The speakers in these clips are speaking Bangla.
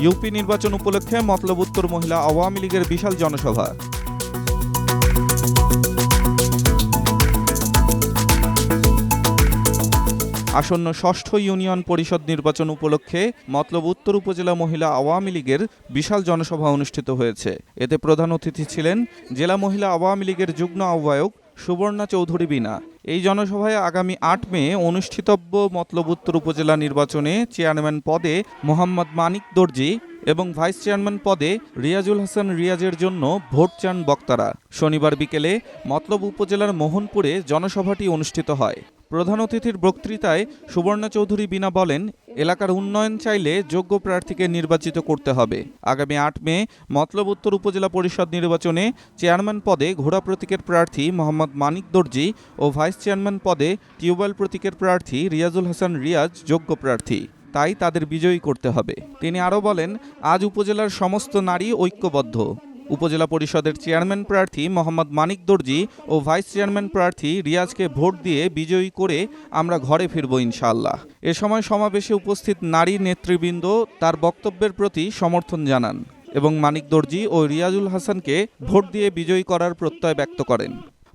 ইউপি নির্বাচন উপলক্ষে মতলব উত্তর মহিলা আওয়ামী লীগের বিশাল জনসভা। আসন্ন ষষ্ঠ ইউনিয়ন পরিষদ নির্বাচন উপলক্ষে মতলব উত্তর উপজেলা মহিলা আওয়ামী লীগের বিশাল জনসভা অনুষ্ঠিত হয়েছে। এতে প্রধান অতিথি ছিলেন জেলা মহিলা আওয়ামী লীগের যুগ্ম আহ্বায়ক সুবর্ণা চৌধুরী বিনা এই জনসভায় আগামী আট মে অনুষ্ঠিতব্য মতলব উত্তর উপজেলা নির্বাচনে চেয়ারম্যান পদে মোহাম্মদ মানিক দর্জি এবং ভাইস চেয়ারম্যান পদে রিয়াজুল হাসান রিয়াজের জন্য ভোট চান বক্তারা। শনিবার বিকেলে মতলব উপজেলার মোহনপুরে জনসভাটি অনুষ্ঠিত হয়। প্রধান অতিথির বক্তৃতায় সুবর্ণা চৌধুরী বিনা বলেন এলাকার উন্নয়ন চাইলে যোগ্য প্রার্থীকে নির্বাচিত করতে হবে। আগামী আট মে, মতলব উত্তর উপজেলা পরিষদ নির্বাচনে চেয়ারম্যান পদে ঘোড়া প্রতীকের প্রার্থী মোহাম্মদ মানিক দর্জি ও ভাইস চেয়ারম্যান পদে টিউবওয়েল প্রতীকের প্রার্থী রিয়াজুল হাসান রিয়াজ যোগ্য প্রার্থী। তাই তাদের বিজয়ী করতে হবে। তিনি আরও বলেন, আজ উপজেলার সমস্ত নারী ঐক্যবদ্ধ। উপজেলা পরিষদের চেয়ারম্যান প্রার্থী মোহাম্মদ মানিক দর্জি ও ভাইস চেয়ারম্যান প্রার্থী রিয়াজকে ভোট দিয়ে বিজয়ী করে আমরা ঘরে ফিরব ইনশাআল্লাহ। এ সময় সমাবেশে উপস্থিত নারী নেতৃবৃন্দ তার বক্তব্যের প্রতি সমর্থন জানান এবং মানিক দর্জি ও রিয়াজুল হাসানকে ভোট দিয়ে বিজয়ী করার প্রত্যয় ব্যক্ত করেন।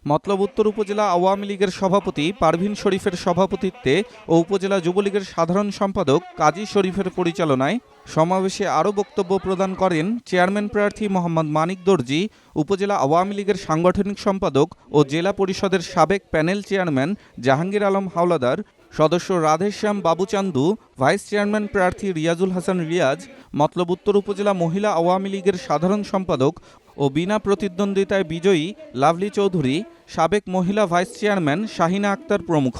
মতলব উত্তর উপজেলা আওয়ামী লীগের সভাপতি পারভিন শরীফের সভাপতিত্বে ও উপজেলা যুবলীগের সাধারণ সম্পাদক কাজী শরীফের পরিচালনায় সমাবেশে আরও বক্তব্য প্রদান করেন চেয়ারম্যান প্রার্থী মোহাম্মদ মানিক দর্জি, উপজেলা আওয়ামী লীগের সাংগঠনিক সম্পাদক ও জেলা পরিষদের সাবেক প্যানেল চেয়ারম্যান জাহাঙ্গীর আলম হাওলাদার, সদস্য রাধেশ্যাম বাবুচান্দু, ভাইস চেয়ারম্যান প্রার্থী রিয়াজুল হাসান রিয়াজ, মতলব উত্তর উপজেলা মহিলা আওয়ামী লীগের সাধারণ সম্পাদক ও বিনা প্রতিদ্বন্দ্বিতায় বিজয়ী লাভলি চৌধুরী, সাবেক মহিলা ভাইস চেয়ারম্যান শাহিনা আক্তার প্রমুখ।